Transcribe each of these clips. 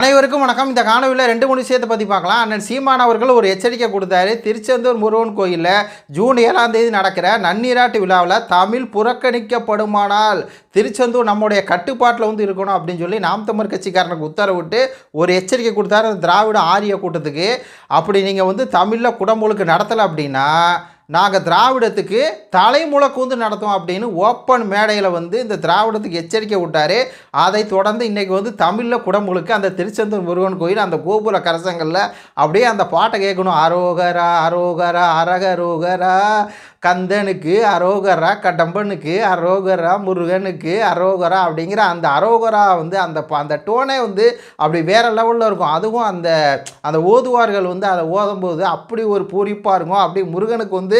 அனைவருக்கும் வணக்கம். இந்த காணொலியில் ரெண்டு மூணு விஷயத்தை பற்றி பார்க்கலாம். அண்ணன் சீமான் அவர்கள் ஒரு எச்சரிக்கை கொடுத்தாரு. திருச்செந்தூர் முருகன் கோயிலில் ஜூன் ஏழாம் தேதி நடக்கிற நன்னீராட்டு விழாவில் தமிழ் புறக்கணிக்கப்படுமானால் திருச்செந்தூர் நம்முடைய கட்டுப்பாட்டில் வந்து இருக்கணும் அப்படின்னு சொல்லி நாம் தமிழ் கட்சிக்காரனுக்கு உத்தரவிட்டு ஒரு எச்சரிக்கை கொடுத்தாரு. அந்த திராவிட ஆரிய கூட்டத்துக்கு. அப்படி நீங்கள் வந்து தமிழில் குடமுழுக்கு நடத்தலை அப்படின்னா நாங்கள் திராவிடத்துக்கு தலைமுளை கூந்து நடத்துவோம் அப்படின்னு ஓப்பன் மேடையில் வந்து இந்த திராவிடத்துக்கு எச்சரிக்கை விட்டார். அதை தொடர்ந்து இன்றைக்கி வந்து தமிழில் குடமுழுக்கு அந்த திருச்செந்தூர் முருகன் கோயில் அந்த கோபுர கரசங்களில் அப்படியே அந்த பாட்டை கேட்கணும். அரோகரா அரோகரா அரகரோகரா கந்தனுக்கு அரோகரா கடம்பனுக்கு அரோகரா முருகனுக்கு அரோகரா அப்படிங்கிற அந்த அரோகரா வந்து அந்த அந்த டோனே வந்து அப்படி வேறு லெவலில் இருக்கும். அதுவும் அந்த அந்த ஓதுவார்கள் வந்து அதை ஓதும்போது அப்படி ஒரு பூரிப்பாக இருக்கும். அப்படி முருகனுக்கு வந்து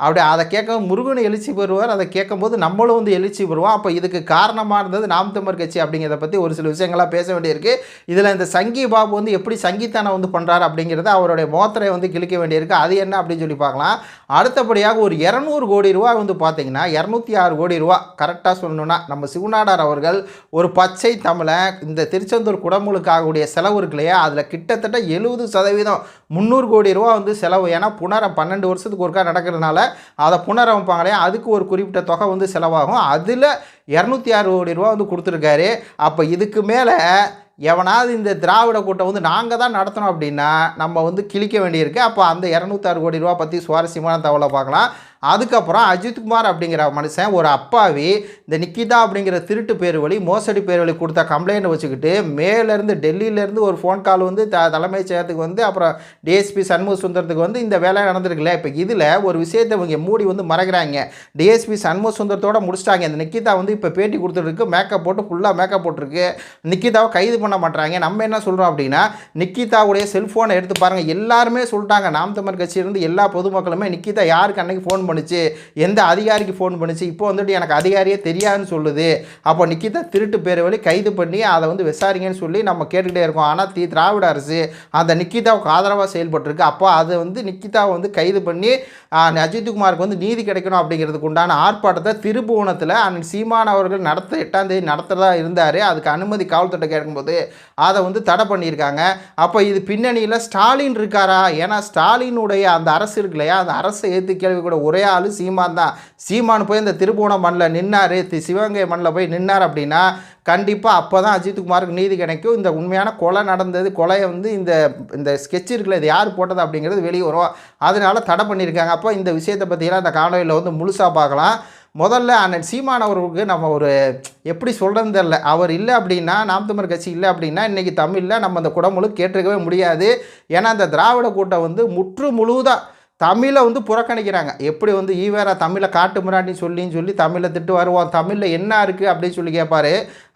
அப்படி அதை கேட்க முருகன் எழுச்சி பெறுவார். அதை கேட்கும்போது நம்மளும் வந்து எழுச்சி பெறுவோம். அப்போ இதுக்கு காரணமாக இருந்தது நாம் தமிழர் கட்சி அப்படிங்கிறத பற்றி ஒரு சில விஷயங்களாக பேச வேண்டியிருக்கு. இதில் இந்த சங்கி பாபு வந்து எப்படி சங்கீத்தானம் வந்து பண்ணுறாரு அப்படிங்கிறத அவருடைய மோத்தரை வந்து கிழிக்க வேண்டியிருக்கு. அது என்ன அப்படின்னு சொல்லி பார்க்கலாம். அடுத்தபடியாக ஒரு இரநூறு கோடி ரூபா வந்து பார்த்தீங்கன்னா இரநூத்தி ஆறு கோடி ரூபா கரெக்டாக சொல்லணும்னா நம்ம சிவநாடார் அவர்கள் ஒரு பச்சை தமிழை இந்த திருச்செந்தூர் குடமுழுக்காகக்கூடிய செலவு இருக்கு இல்லையா அதில் கிட்டத்தட்ட எழுபது சதவீதம் முந்நூறு கோடி ரூபா வந்து செலவு. ஏன்னா புனரம் பன்னெண்டு வருஷத்துக்கு ஒருக்கா நடக்கிறதுனால அதை புனரமைப்பாங்க இல்லையா அதுக்கு ஒரு குறிப்பிட்ட தொகை வந்து செலவாகும். அதில் இரநூத்தி ஆறு கோடி ரூபா வந்து கொடுத்துருக்காரு. அப்போ இதுக்கு மேலே எவனாவது இந்த திராவிட கூட்டம் வந்து நாங்கள் தான் நடத்தணும் அப்படின்னா நம்ம வந்து கிழிக்க வேண்டியிருக்கு. அப்போ அந்த இரநூத்தாறு கோடி ரூபா பற்றி சுவாரஸ்யமான தகவலை பார்க்கலாம். அதுக்கப்புறம் அஜித்குமார் அப்படிங்கிற மனுஷன் ஒரு அப்பாவி இந்த நிக்கிதா அப்படிங்கிற திருட்டு பேர் வழி மோசடி பேர் வழி கொடுத்த கம்ப்ளைண்ட்டை வச்சுக்கிட்டு மேலேருந்து டெல்லியிலேருந்து ஒரு ஃபோன் கால் வந்து த தலைமைச் செய்கிறதுக்கு வந்து அப்புறம் டிஎஸ்பி சண்முக சுந்தரத்துக்கு வந்து இந்த வேலை நடந்திருக்குல்ல. இப்போ இதில் ஒரு விஷயத்தை இவங்க மூடி வந்து மறைக்கிறாங்க. டிஎஸ்பி சண்முக சுந்தரத்தோட முடிச்சிட்டாங்க. இந்த நிக்கிதா வந்து இப்போ பேட்டி கொடுத்துருக்கு மேக்கப் போட்டு ஃபுல்லாக மேக்கப் போட்டிருக்கு. நிக்கிதாவை கைது பண்ண மாட்டாங்க நம்ம என்ன சொல்கிறோம் அப்படின்னா நிக்கிதாவுடைய செல்ஃபோனை எடுத்து பாருங்கள் எல்லாருமே சொல்லிட்டாங்க. நாம் தமிழ் கட்சியிலிருந்து எல்லா பொதுமக்களுமே நிக்கிதா யாருக்கு அன்னைக்கு ஃபோன் பண்ணுச்சு எந்த அதிகாரிக்கு ஃபோன் பண்ணுச்சு இப்போ வந்துட்டு எனக்கு அதிகாரியே தெரியாதுன்னு சொல்லுது. அப்போ நிக்கிதா திருட்டு பேர் வழி கைது பண்ணி அதை வந்து விசாரிங்கன்னு சொல்லி நம்ம கேட்டுக்கிட்டே இருக்கோம். ஆனால் தி திராவிட அரசு அந்த நிக்கிதாவுக்கு ஆதரவாக செயல்பட்டுருக்கு. அப்போ அதை வந்து நிக்கிதாவை வந்து கைது பண்ணி அஜித்குமாருக்கு வந்து நீதி கிடைக்கணும் அப்படிங்கிறதுக்கு உண்டான ஆர்ப்பாட்டத்தை திருபுவனத்தில் அண்ணன் சீமான் அவர்கள் நடத்த எட்டாம் தேதி நடத்துகிறதா இருந்தார். அதுக்கு அனுமதி காவல்துறை கேட்கும்போது அதை வந்து தடை பண்ணியிருக்காங்க. அப்போ இது பின்னணியில் ஸ்டாலின் இருக்காரா? ஏன்னா ஸ்டாலினுடைய அந்த அரசு இருக்கு இல்லையா? அந்த அரசை ஏற்று கேள்வி கூட ஒரே ஆள் சீமான் தான். சீமான் போய் இந்த திருபுவனம் மண்ணில் நின்னார். சிவகங்கை மண்ணில் போய் நின்னார் அப்படின்னா கண்டிப்பாக அப்போ தான் அஜித்குமாருக்கு நீதி கிடைக்கும். இந்த உண்மையான கொலை நடந்தது கொலையை வந்து இந்த இந்த ஸ்கெட்ச் இருக்குல்ல இது யார் போட்டது அப்படிங்கிறது வெளியே வரும் அதனால தடை பண்ணியிருக்காங்க. அப்போ இந்த விஷயத்தை பற்றிலாம் இந்த காணொலியில் வந்து முழுசாக பார்க்கலாம். முதல்ல அண்ணன் சீமான் அவர்களுக்கு நம்ம ஒரு எப்படி சொல்கிறது தெரில அவர் இல்லை அப்படின்னா நாம் தமிழர் கட்சி இல்லை அப்படின்னா இன்றைக்கி தமிழில் நம்ம அந்த குடமுழு கேட்டிருக்கவே முடியாது. ஏன்னா அந்த திராவிட கூட்டம் வந்து முற்று முழுதாக தமிழை வந்து புறக்கணிக்கிறாங்க. எப்படி வந்து ஈவேரா தமிழை காட்டு மிராண்டின்னு சொல்லின்னு சொல்லி தமிழை திட்டு வருவோம் தமிழில் என்ன இருக்குது அப்படின்னு சொல்லி கேட்பாரு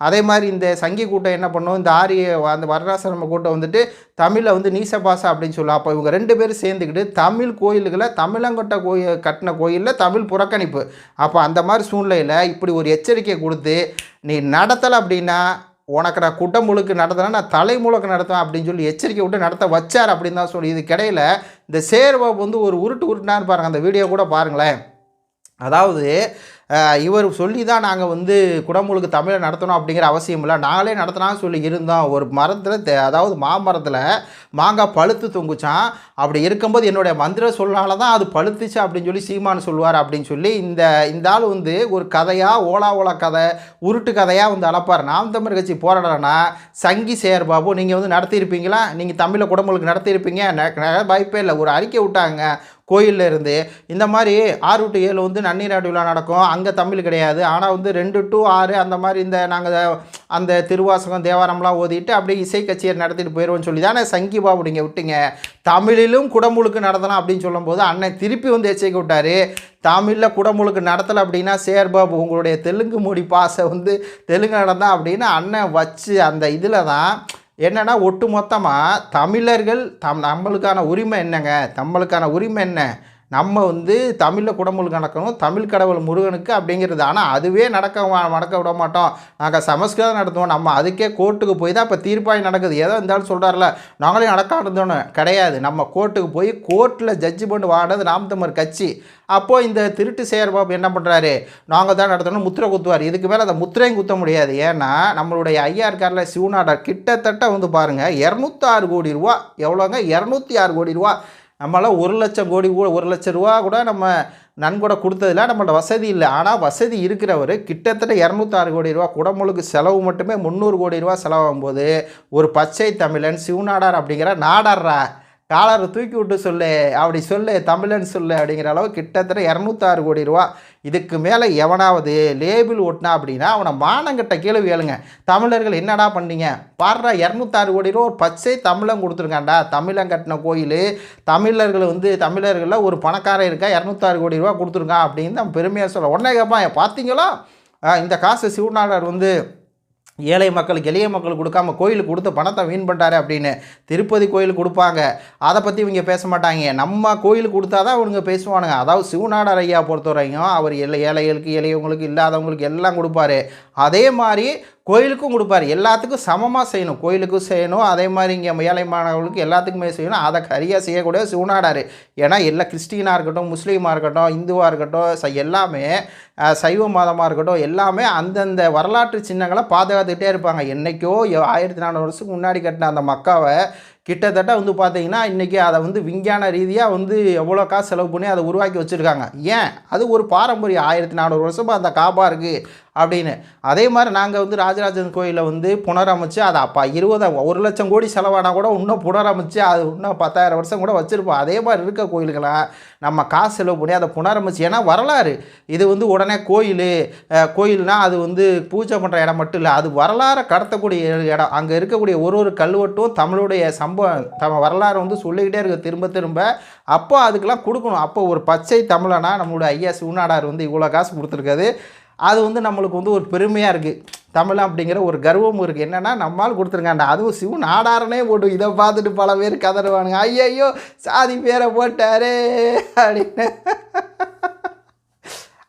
அதே மாதிரி இந்த சங்கி கூட்டம் என்ன பண்ணும்? இந்த ஆரிய அந்த வர்ணாசிரம கூட்டம் வந்துட்டு தமிழை வந்து நீச பாசா அப்படின்னு சொல்லுவோம் அப்போ இவங்க ரெண்டு பேரும் சேர்ந்துக்கிட்டு தமிழ் கோயில்களை தமிழங்கொட்ட கோயில் கட்டின கோயிலில் தமிழ் புறக்கணிப்பு. அப்போ அந்த மாதிரி சூழ்நிலையில் இப்படி ஒரு எச்சரிக்கை கொடுத்து நீ நடத்தலை அப்படின்னா உனக்கு நான் குட்டம் முழுக்கு நடத்தினா நான் தலை முழுக்க நடத்துவேன் அப்படின்னு சொல்லி எச்சரிக்கை விட்டு நடத்த வச்சார் அப்படின்னு தான் சொல்லி இதுக்கிடையில் இந்த சேர்பாபு வந்து ஒரு உருட்டு உருட்டினான்னு பாருங்கள் அந்த வீடியோ கூட பாருங்களேன். அதாவது இவர் சொல்லி தான் நாங்கள் வந்து குடமுழுக்கு தமிழை நடத்தணும் அப்படிங்கிற அவசியம் இல்லை. நாங்களே நடத்தினான்னு சொல்லி இருந்தோம். ஒரு மரத்தில் தே- அதாவது மாமரத்தில் மாங்காய் பழுத்து தொங்குச்சான் அப்படி இருக்கும்போது என்னுடைய மந்திர சொல்லால தான் அது பழுத்துச்சு அப்படின்னு சொல்லி சீமான் சொல்லுவார் அப்படின்னு சொல்லி இந்த இந்த ஆள் வந்து ஒரு கதையாக ஓலா ஓலா கதை உருட்டு கதையாக வந்து அளப்பார். நாம் தமிழ் கட்சி போராடனா சங்கி சேர் பாபு நீங்கள் வந்து நடத்தியிருப்பீங்களா? நீங்கள் தமிழில் குடமுழுக்கு நடத்தியிருப்பீங்க? ந- வாய்ப்பே இல்லை. ஒரு அறிக்கை விட்டாங்க கோயிலில் இருந்து. இந்த மாதிரி ஆறு டு ஏழு வந்து நன்னீர் விழா நடக்கும். அங்கே தமிழ் கிடையாது. ஆனால் வந்து ரெண்டு டு ஆறு அந்த மாதிரி இந்த நாங்கள் அந்த திருவாசகம் தேவாரம்லாம் ஓதிட்டு அப்படியே இசை கச்சேரி நடத்திட்டு போயிடுவோம்னு சொல்லி தானே சங்கி பாபு நீங்கள் விட்டுங்க. தமிழிலும் குடமுழுக்கு நடத்தலாம் அப்படின்னு சொல்லும்போது அண்ணன் திருப்பி வந்து எச்சரிக்கை விட்டார். தமிழில் குடமுழுக்கு நடத்தலை அப்படின்னா சேர்பாபு உங்களுடைய தெலுங்கு மொழி பாசை வந்து தெலுங்கு நடந்தான் அப்படின்னு அண்ணன் வச்சு அந்த இதில் தான் என்னன்னா ஒட்டு மொத்தமாக தமிழர்கள் தம் நம்மளுக்கான உரிமை என்னங்க? நம்மளுக்கான உரிமை என்ன? நம்ம வந்து தமிழில் குடமுழுக்கு நடக்கணும் தமிழ் கடவுள் முருகனுக்கு அப்படிங்கிறது. ஆனால் அதுவே நடக்க நடக்க விட மாட்டோம். நாங்கள் சமஸ்கிருதம் நடத்துவோம். நம்ம அதுக்கே கோர்ட்டுக்கு போய் தான் இப்போ தீர்ப்பாய் நடக்குது. ஏதோ இருந்தாலும் சொல்கிறார்ல நாங்களே நடக்க நடந்தோன்னு கிடையாது. நம்ம கோர்ட்டுக்கு போய் கோர்ட்டில் ஜட்ஜ்மெண்ட் வாங்கினது நாம் தமிழர் கட்சி. அப்போது இந்த திருட்டு சேர் பாபு என்ன பண்ணுறாரு நாங்கள் தான் நடத்தணும் முத்திரை குத்துவார். இதுக்கு மேலே அந்த முத்திரையும் குத்த முடியாது. ஏன்னா நம்மளுடைய ஐயா இருக்கார்ல சிவநாடர் கிட்டத்தட்ட வந்து பாருங்கள் இரநூத்தாறு கோடி ரூபா. எவ்வளோங்க இரநூத்தி ஆறு கோடி ரூபா. நம்மளாம் ஒரு லட்சம் கோடி கூட ஒரு லட்சம் ரூபா கூட நம்ம நன்கொடை கொடுத்ததில்ல நம்மள்ட்ட வசதி இல்லை. ஆனால் வசதி இருக்கிறவர் கிட்டத்தட்ட இரநூத்தாறு கோடி ரூபா குடமுழுக்கு செலவு மட்டுமே முந்நூறு கோடி ரூபா செலவாகும் போது ஒரு பச்சை தமிழன் சிவநாடார் அப்படிங்கிற நாடார்ரா? காலரை தூக்கி விட்டு சொல்லு அப்படி சொல்லு தமிழன் சொல்லு அப்படிங்கிற அளவு கிட்டத்தட்ட இரநூத்தாறு கோடி ரூபா. இதுக்கு மேலே எவனாவது லேபிள் ஓட்டினா அப்படின்னா அவனை மானங்கிட்ட கேள்வி கேளுங்க. தமிழர்கள் என்னடா பண்ணீங்க? பாடுறா இரநூத்தாறு கோடி ரூபா ஒரு பச்சை தமிழன் கொடுத்துருக்காண்டா தமிழன் கட்டின கோயில் தமிழர்கள் வந்து தமிழர்களில் ஒரு பணக்காரன் இருக்கா இரநூத்தாறு கோடி ரூபா கொடுத்துருக்கான் அப்படின்னு தான் பெருமையாக சொல்ல உடனே கேட்பான் பார்த்தீங்களா? இந்த காசு சிவநாடர் வந்து ஏழை மக்களுக்கு எளிய மக்களுக்கு கொடுக்காம கோயிலுக்கு கொடுத்த பணத்தை வீண் பண்ணிட்டாரு அப்படின்னு திருப்பதி கோயில் கொடுப்பாங்க. அதை பற்றி இவங்க பேச மாட்டாங்க. நம்ம கோயிலுக்கு கொடுத்தா தான் இவனுங்க பேசுவானுங்க. அதாவது சிவநாடர் ஐயா பொறுத்த வரைக்கும் அவர் ஏழை ஏழைகளுக்கு எளியவங்களுக்கு இல்லாதவங்களுக்கு எல்லாம் கொடுப்பாரு. அதே மாதிரி கோயிலுக்கும் கொடுப்பாரு. எல்லாத்துக்கும் சமமாக செய்யணும். கோயிலுக்கும் செய்யணும். அதே மாதிரி இங்கே ஏழை மாணவர்களுக்கு எல்லாத்துக்குமே செய்யணும். அதை சரியாக செய்யக்கூடிய சிவநாடார் ஏன்னா எல்லா கிறிஸ்டினாக இருக்கட்டும் முஸ்லீமாக இருக்கட்டும் இந்துவாக இருக்கட்டும் எல்லாமே சைவ மதமாக இருக்கட்டும் எல்லாமே அந்தந்த வரலாற்று சின்னங்களை பாதுகாத்துக்கிட்டே இருப்பாங்க. என்றைக்கோ ஆயிரத்தி நானூறு வருஷத்துக்கு முன்னாடி கட்டின அந்த மக்காவை கிட்டத்தட்ட வந்து பார்த்தீங்கன்னா இன்றைக்கி அதை வந்து விஞ்ஞான ரீதியாக வந்து எவ்வளோ காசு செலவு பண்ணி அதை உருவாக்கி வச்சுருக்காங்க. ஏன்? அது ஒரு பாரம்பரியம் ஆயிரத்தி நானூறு வருஷமாக அந்த காபா இருக்குது அப்படின்னு. அதே மாதிரி நாங்கள் வந்து ராஜராஜன் கோயிலை வந்து புனரமைச்சு அதை அப்போ இருபது ஒரு லட்சம் கோடி செலவானால் கூட இன்னும் புனரமைச்சு அது இன்னும் பத்தாயிரம் வருஷம் கூட வச்சுருப்போம். அதே மாதிரி இருக்க கோயில்களாக நம்ம காசு செலவு பண்ணி அதை புனரமைச்சு ஏன்னா வரலாறு. இது வந்து உடனே கோயில் கோயில்னா அது வந்து பூஜை பண்ணுற இடம் மட்டும் இல்லை அது வரலாறை கடத்தக்கூடிய இடம். அங்கே இருக்கக்கூடிய ஒரு ஒரு கல்வெட்டும் தமிழுடைய சம்பவம் தம வரலாறு வந்து சொல்லிக்கிட்டே இருக்குது திரும்ப திரும்ப. அப்போ அதுக்கெல்லாம் கொடுக்கணும். அப்போ ஒரு பச்சை தமிழனா நம்மளோட ஐயா சிவநாடார் வந்து இவ்வளோ காசு கொடுத்துருக்காது அது வந்து நம்மளுக்கு வந்து ஒரு பெருமையாக இருக்குது தமிழ் அப்படிங்கிற ஒரு கர்வமும் இருக்குது என்னென்னா நம்மால் கொடுத்துருக்காண்டா அதுவும் சிவ நாடாரனே போட்டு இதை பார்த்துட்டு பல பேர் கதறுவானுங்க. ஐயையோ சாதி பேரை போட்டாரே அப்படின்னு.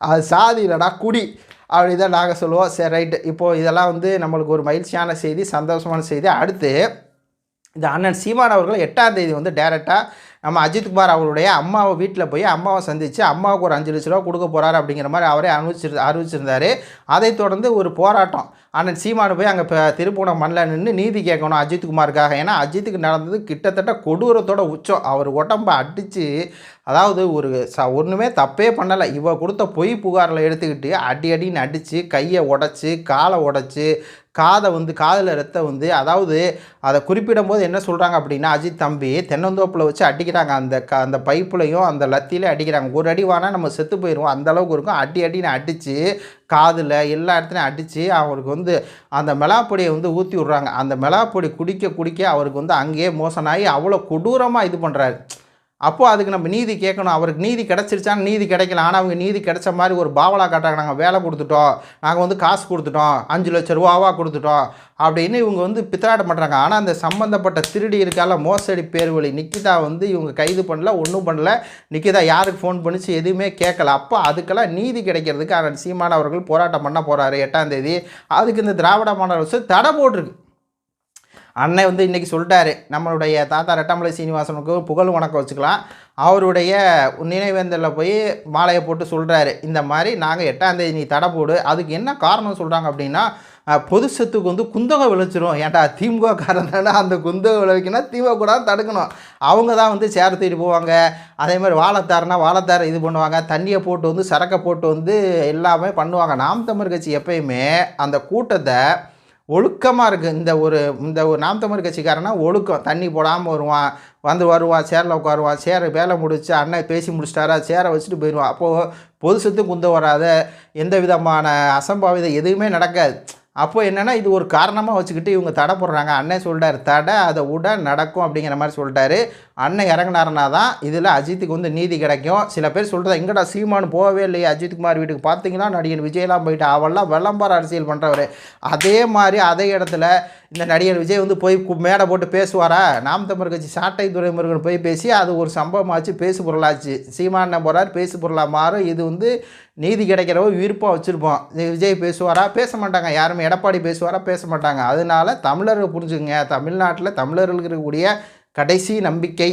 அது சாதி இல்லைடா குடி அப்படி தான் நாங்கள் சொல்லுவோம். சரி ரைட்டு. இப்போது இதெல்லாம் வந்து நம்மளுக்கு ஒரு மகிழ்ச்சியான செய்தி சந்தோஷமான செய்தி. அடுத்து இந்த அண்ணன் சீமான் அவர்கள் எட்டாம் தேதி வந்து டேரெக்டாக நம்ம அஜித்குமார் அவருடைய அம்மாவை வீட்டில் போய் அம்மாவை சந்தித்து அம்மாவுக்கு ஒரு அஞ்சு லட்ச ரூபா கொடுக்க போகிறாரு அப்படிங்கிற மாதிரி அவரே அறிவிச்சிரு அறிவிச்சிருந்தாரு. அதைத் தொடர்ந்து ஒரு போராட்டம். அண்ணன் சீமானு போய் அங்கே இப்போ திருப்பூணம் மண்ணில் நின்று நீதி கேட்கணும் அஜித்குமாருக்காக ஏன்னா அஜித்துக்கு நடந்தது கிட்டத்தட்ட கொடூரத்தோட உச்சம். அவர் உடம்பை அடித்து அதாவது ஒரு ச ஒன்றுமே தப்பே பண்ணலை. இவ கொடுத்த பொய் புகாரில் எடுத்துக்கிட்டு அடி அடின்னு அடித்து கையை உடச்சி காலை உடச்சி காதை வந்து காதில் ரத்தம் வந்து அதாவது அதை குறிப்பிடும் போது என்ன சொல்கிறாங்க அப்படின்னா அஜித் தம்பி தென்னந்தோப்பில் வச்சு அடிக்கிறாங்க. அந்த க அந்த பைப்புலையும் அந்த லத்திலையும் அடிக்கிறாங்க. ஒரு அடி வானா நம்ம செத்து போயிடுவோம் அந்த அளவுக்கு இருக்கும். அடி அடின்னு அடித்து காதில் எல்லா இடத்துலையும் அடித்து அவருக்கு வந்து அந்த மிளாப்பொடியை வந்து ஊற்றி விட்றாங்க. அந்த மிளாப்பொடி குடிக்க குடிக்க அவருக்கு வந்து அங்கேயே மோசனாகி அவ்வளோ கொடூரமாக இது பண்ணுறாரு அப்போது அதுக்கு நம்ம நீதி கேட்கணும். அவருக்கு நீதி கிடச்சிருச்சான்னு நீதி கிடைக்கல. ஆனால் அவங்க நீதி கிடைச்ச மாதிரி ஒரு பாவலா காட்டாங்க நாங்கள் வேலை கொடுத்துட்டோம். நாங்கள் வந்து காசு கொடுத்துட்டோம். அஞ்சு லட்ச ரூபாவா கொடுத்துட்டோம். அப்படின்னு இவங்க வந்து பித்தலாட்டம் பண்ணுறாங்க ஆனால் அந்த சம்மந்தப்பட்ட திருடி இருக்கால மோசடி பேர்வழி நிக்கிதா வந்து இவங்க கைது பண்ணல ஒன்றும் பண்ணல. நிக்கிதா யாருக்கு ஃபோன் பண்ணிச்சு? எதுவுமே கேட்கல. அப்போ அதுக்கெல்லாம் நீதி கிடைக்கிறதுக்கு அண்ணன் சீமான் அவர்கள் போராட்டம் பண்ண போகிறாரு எட்டாம் தேதி. அதுக்கு இந்த திராவிட மாடல் அரசு தடை போட்டிருக்கு. அண்ணன் வந்து இன்றைக்கி சொல்லிட்டாரு நம்மளுடைய தாத்தா ரெட்டாமலை சீனிவாசனுக்கு புகழ் வணக்கம் வச்சுக்கலாம். அவருடைய நினைவேந்தலில் போய் மாலையை போட்டு சொல்கிறாரு இந்த மாதிரி நாங்கள் எட்டாந்தேதி நீ தடை போடு அதுக்கு என்ன காரணம் சொல்கிறாங்க அப்படின்னா பொது சொத்துக்கு வந்து குந்தகம் விளைச்சிரும். ஏன்டா திமுக காரணம்னா அந்த குந்தகம் விளைவிக்கணும் திமுக கூட தடுக்கணும். அவங்க தான் வந்து சேர் தூக்கிட்டு போவாங்க. அதே மாதிரி வாழைத்தாருனா வாழைத்தார் இது பண்ணுவாங்க. தண்ணியை போட்டு வந்து சரக்கை போட்டு வந்து எல்லாமே பண்ணுவாங்க. நாம் தமிழ் கட்சி எப்பயுமே அந்த கூட்டத்தை ஒழுக்கமாக இருக்குது இந்த ஒரு இந்த ஒரு நாம் தமிழ் கட்சிக்காரனா ஒழுக்கம். தண்ணி போடாமல் வருவான் வந்து வருவான் சேரில் உட்காருவான் சேரை வேலை முடிச்சு அண்ணன் பேசி முடிச்சிட்டாரா சேரை வச்சுட்டு போயிடுவான். அப்போது பொது சொத்து குந்த வராத எந்த விதமான அசம்பாவிதம் எதுவுமே நடக்காது. அப்போ என்னென்னா இது ஒரு காரணமாக வச்சுக்கிட்டு இவங்க தடை போடுறாங்க. அண்ணன் சொல்லிட்டாரு தடை அதை விட நடக்கும் அப்படிங்கிற மாதிரி சொல்லிட்டாரு. அண்ணன் இறங்கினாருனா தான் இதில் அஜித்துக்கு வந்து நீதி கிடைக்கும். சில பேர் சொல்கிறதா எங்கடா சீமானு போகவே இல்லையே அஜித்குமார் வீட்டுக்கு பார்த்தீங்கன்னா நடிகன் விஜயெல்லாம் போயிட்டு? அவெல்லாம் விளம்பர அரசியல் பண்ணுறவர் அதே மாதிரி அதே இடத்துல இந்த நடிகர் விஜய் வந்து போய் மேடை போட்டு பேசுவாரா? நாம் தமிழர் கட்சி சாட்டை துறைமுருகன் போய் பேசி அது ஒரு சம்பவமாச்சு பேசு பொருளாச்சு. சீமான போகிறார் பேசு பொருளாக மாறும். இது வந்து நீதி கிடைக்கிறவோ விருப்பம் வச்சுருப்போம் விஜய் பேசுவாரா? பேச மாட்டாங்க. யாருமே எடப்பாடி பேசுவாரா? பேச மாட்டாங்க. அதனால தமிழர்கள் புரிஞ்சுக்கங்க. தமிழ்நாட்டில் தமிழர்களுக்கு இருக்கக்கூடிய கடைசி நம்பிக்கை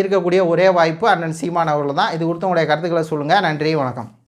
இருக்கக்கூடிய ஒரே வாய்ப்பு அண்ணன் சீமான் அவர்கள் தான். இது குறித்து உங்களுடைய கருத்துக்களை சொல்லுங்கள் நன்றி வணக்கம்.